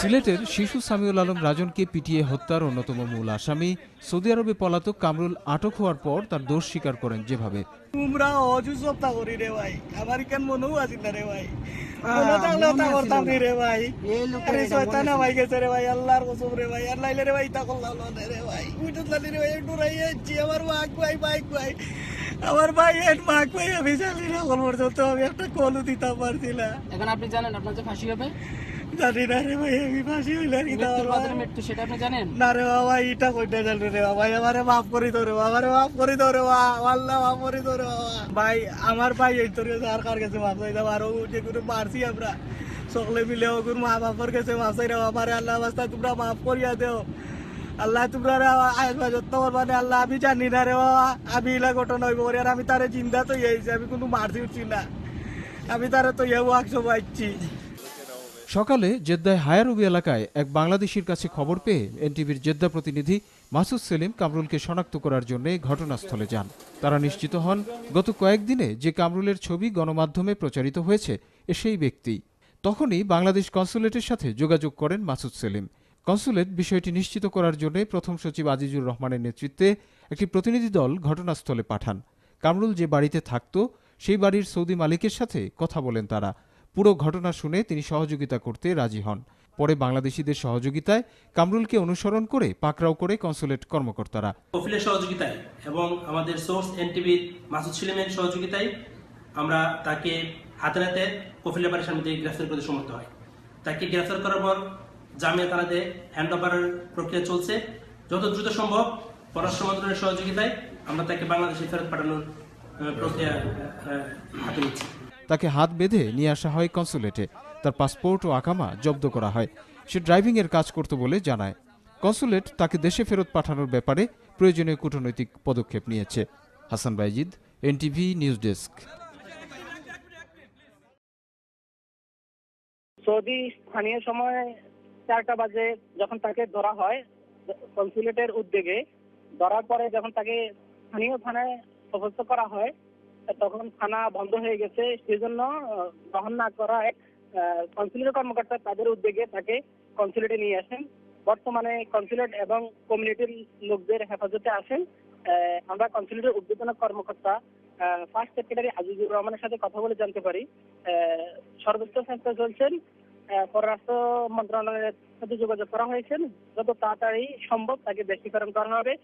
সিলেটের শিশু সামিউল আলম রাজনকে পিটিয়ে হত্যার অন্যতম মূল আসামি। সৌদি আরবে পলাতক কামরুল আটক হওয়ার পর তার দোষ স্বীকার করেন যেভাবে। তোমরা অজু করি রে ভাই। আমার কেন মনেও আছিল না রে ভাই? রে ভাই। আরে শয়তানা ভাই গেছে রে ভাই আল্লাহর কসম রে ভাই। আল্লাহ রে ভাই তা করলাম রে ভাই। রে ভাই একটু রাই যাচ্ছি আমার মাক ভাই ভাই। আমার ভাই এর মাক ভাই আমি জানি না কোন পর্যন্ত আমি একটা কলু দিতাম পারছি না এখন আপনি জানেন আপনার যে ফাঁসি হবে? জানি না রে ভাই আমি ফাঁসি হইলে কি মৃত্যু সেটা আপনি জানেন? না রে বাবা ইটা কইতে জানি রে বাবা আমারে মাফ করি তো রে বাবা রে মাফ করি তো রে বাবা আল্লাহ মাফ করি তো রে বাবা। ভাই আমার ভাই এই তোর আর কার কাছে মাফ চাই দাও আর যে কোনো মারছি আমরা। সকলে মিলে ওগুর মা বাপর কাছে মাফ চাই দাও আমার আল্লাহ বাস্তা তোমরা মাফ করিয়া দেও। আল্লাহ, তোমরা তোমার মানে আল্লাহ, আমি জানি না রে বাবা, আমি ইলা ঘটনা হইব আর আমি তারে জিন্দা তো ইয়েছি আমি কোনো মারছি উঠছি না। আমি তারে তো ইয়ে ওয়াকশো পাইছি সকালে জেদ্দায় হায়ারুবি এলাকায় এক বাংলাদেশির কাছে খবর পেয়ে এনটিভির জেদ্দা প্রতিনিধি মাসুদ সেলিম কামরুলকে শনাক্ত করার জন্য ঘটনাস্থলে যান। তারা নিশ্চিত হন, গত কয়েকদিনে যে কামরুলের ছবি গণমাধ্যমে প্রচারিত হয়েছে, এ সেই ব্যক্তি। তখনই বাংলাদেশ কনসুলেটের সাথে যোগাযোগ করেন মাসুদ সেলিম। কনসুলেট বিষয়টি নিশ্চিত করার জন্য প্রথম সচিব আজিজুর রহমানের নেতৃত্বে একটি প্রতিনিধি দল ঘটনাস্থলে পাঠান। কামরুল যে বাড়িতে থাকত, সেই বাড়ির সৌদি মালিকের সাথে কথা বলেন তারা। পুরো ঘটনা শুনে তিনি সহযোগিতা করতে রাজি হন। পরে বাংলাদেশিদের সহযোগিতায় কামরুলকে অনুসরণ করে পাকরাও করে কনসুলেট কর্মকর্তারা। কফিলের সহযোগিতায় এবং আমাদের সোর্স এনটিভির মাসুদ সিলিমের সহযোগিতায় আমরা তাকে হাতে নাতে কফিলের বাড়ির সামনে গ্রেফতার করতে সমর্থ হয়। তাকে গ্রেফতার করার পর জামিয়া থানাতে হ্যান্ড ওভারের প্রক্রিয়া চলছে। যত দ্রুত সম্ভব পররাষ্ট্র মন্ত্রণালয়ের সহযোগিতায় আমরা তাকে বাংলাদেশে ফেরত পাঠানোর প্রক্রিয়া হাতে নিচ্ছি। তাকে হাত বেঁধে নিয়ে আসা হয় কনসুলেটে। তার পাসপোর্ট ও আকামা জব্দ করা হয়। সে ড্রাইভিং এর কাজ করত বলে জানায়। কনসুলেট তাকে দেশে ফেরত পাঠানোর ব্যাপারে প্রয়োজনীয় কূটনৈতিক পদক্ষেপ নিয়েছে। Hasan Bayezid NTV news desk. Saudi স্থানীয় সময় চারটা বাজে যখন তাকে ধরা হয় কনসুলেটের উদ্যোগে ধরার পরে যখন তাকে স্থানীয় থানায় অবস্থ করা হয় তখন থানা বন্ধ হয়ে গেছে। সেজন্য আহ, গ্রহণ না করা এক কনসুলেট কর্মকর্তা তাদের উদ্যোগে তাকে কনসুলেটে নিয়ে আসেন। বর্তমানে কনসুলেট এবং কমিউনিটির লোকদের হেফাজতে আসেন আমরা কনসুলেটের উদ্বোধন কর্মকর্তা ফার্স্ট সেক্রেটারি আজিজুর রহমানের সাথে কথা বলে জানতে পারি। সর্বোচ্চ চেষ্টা চলছেন পররাষ্ট্র মন্ত্রণালয়ের সাথে যোগাযোগ করা হয়েছে। যত তাড়াতাড়ি সম্ভব তাকে দেশীকরণ করা হবে।